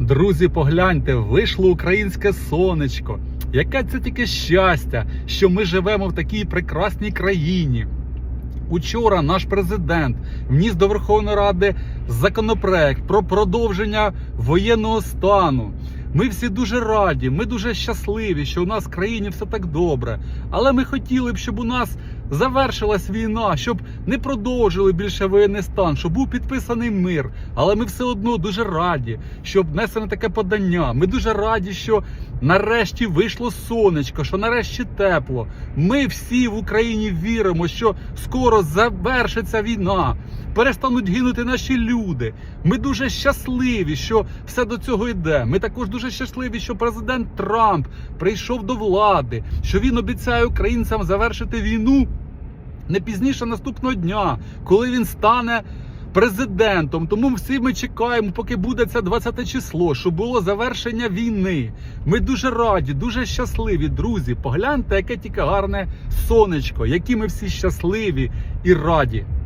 Друзі, погляньте, вийшло українське сонечко. Яке це тільки щастя, що ми живемо в такій прекрасній країні. Учора наш президент вніс до Верховної Ради законопроект про продовження воєнного стану. Ми всі дуже раді, ми дуже щасливі, що у нас в країні все так добре. Але ми хотіли б, щоб у нас завершилась війна, щоб не продовжили більше воєнний стан, щоб був підписаний мир. Але ми все одно дуже раді, що внесено таке подання. Ми дуже раді, що нарешті вийшло сонечко, що нарешті тепло. Ми всі в Україні віримо, що скоро завершиться війна. Перестануть гинути наші люди. Ми дуже щасливі, що все до цього йде. Ми також дуже щасливі, що президент Трамп прийшов до влади, що він обіцяє українцям завершити війну не пізніше наступного дня, коли він стане президентом. Тому всі ми чекаємо, поки буде це 20 число, щоб було завершення війни. Ми дуже раді, дуже щасливі, друзі. Погляньте, яке тільки гарне сонечко, які ми всі щасливі і раді.